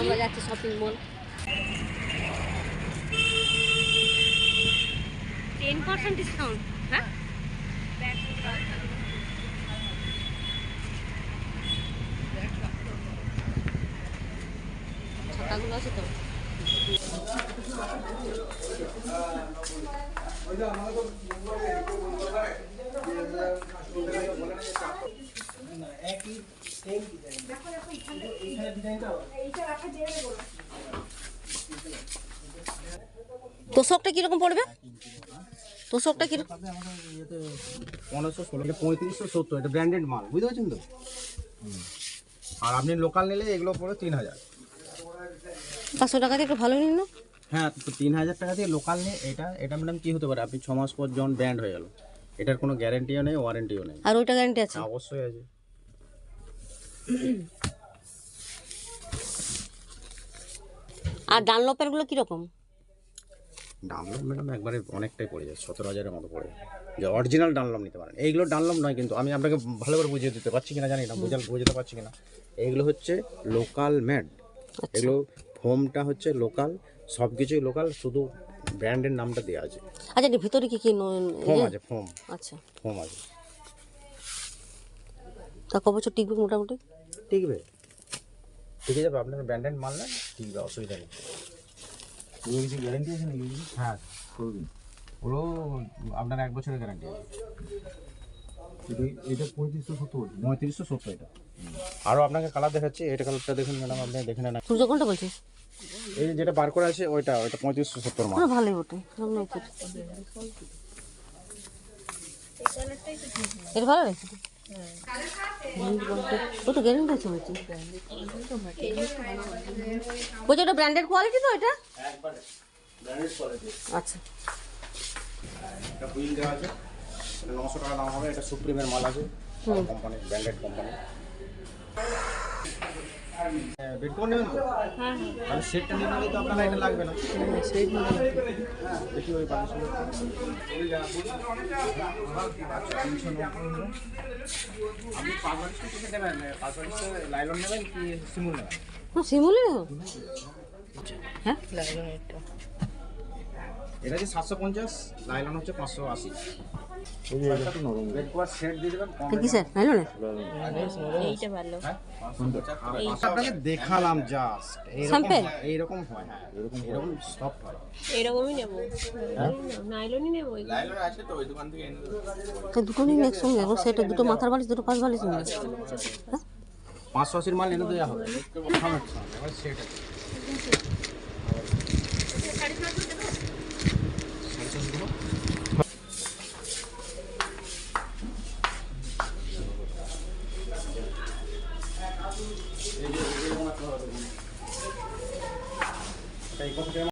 আমরা যাচ্ছি shopping mall ten percent discount হ্যাঁ? ছাতাগুলো আছে তো। তোষকটা কীরকম পড়বে? তোষকটা কীরকম? পনেরোশো ষোলো পঁয়ত্রিশশো সত্তর এটা ব্র্যান্ডেড মাল বুঝতে পারছেন তো? আর আপনি লোকাল নিলে এগুলো পড়ে তিন হাজার। পাঁচশো টাকা দিয়ে একটু ভালো নিন না? হ্যাঁ তো তিন হাজার টাকা দিয়ে লোকাল নিয়ে এটা এটা ম্যাডাম কী হতে পারে? আপনি ছ মাস পর যখন ব্র্যান্ড হয়ে গেল এটার কোনো গ্যারেন্টিও নেই ওয়ারেন্টিও নেই। আর ওইটা গ্যারেন্টি আছে? হ্যাঁ, অবশ্যই আছে। আর ডানলপেরগুলো কীরকম? ডানলম ম্যাডাম একবারে অনেকটাই পড়ে যায় সতেরো হাজারের মতো পড়ে যায়। যে অরিজিনাল ডানলম নিতে পারেন। এইগুলো ডানলম নয় কিন্তু আমি আপনাকে ভালো করে বুঝিয়ে দিতে পারছি কিনা জানি না বুঝাল বুঝতে পারছি কিনা। এইগুলো হচ্ছে লোকাল ম্যাড এগুলো ফোমটা হচ্ছে লোকাল সব কিছুই লোকাল শুধু ব্র্যান্ডের নামটা দেওয়া আছে। আচ্ছা এর ভিতরে কি কি ফোম ইয়ে? আছে ফোম আচ্ছা। ফোম আছে। তা ক বছর টিকবে মোটামুটি? টিকবে? টিকে যাবে আপনার ব্র্যান্ডেড মাল না? টিকবে অসুবিধা নেই। কিছু গ্যারান্টি আছে নাকি? হ্যাঁ। করবেন ওগুলো আপনার এক বছরের গ্যারান্টি আছে। এটা এটা পঁয়ত্রিশশো সত্তর। পঁয়ত্রিশশো সত্তর এটা। আরও আপনাকে কালার দেখাচ্ছি এটা কালারটা দেখুন ম্যাডাম আপনি দেখে নেন। সূর্য কোনটা বলছিস? এই যেটা বার করে আছে ওইটা ওইটা পঁয়ত্রিশশো সত্তর মাল। ভালোই বটে ভালো লাগছে তো? গ্যারেন্টি আছে বলছি? বলছি ওটা ব্র্যান্ডেড কোয়ালিটি তো এটা? আচ্ছা। এটা হুইল দেওয়া আছে। এটা নশো টাকা দাম হবে। এটা সুপ্রিমের মাল আছে। কোম্পানি ব্র্যান্ডেড কোম্পানি সেটটা তো আপনার এটা লাগবে না দেখি ওই লাইলন নেবেন কি সিমুল নেবেন হ্যাঁ শিমুলি হ্যাঁ? এটা যে সাতশো পঞ্চাশ, লাইলন হচ্ছে পাঁচশো আশি। এটা তো নরম বেড কভার সেট দিয়ে দেবেন কম কি স্যার ভালো না? হ্যাঁ? আপনাকে দেখালাম জাস্ট Sample? এইরকম হয় হ্যাঁ এরকম এরকম সফট হয়। এরকমই নেব। নাইলনই নেব তো দুটো নিন একসঙ্গে সেটা দুটো মাথার বালিশ দুটো পাশ বালিশ নিন হ্যাঁ? পাঁচশো আশির মাল এনে দেওয়া হবে। সেট 結構きれいな。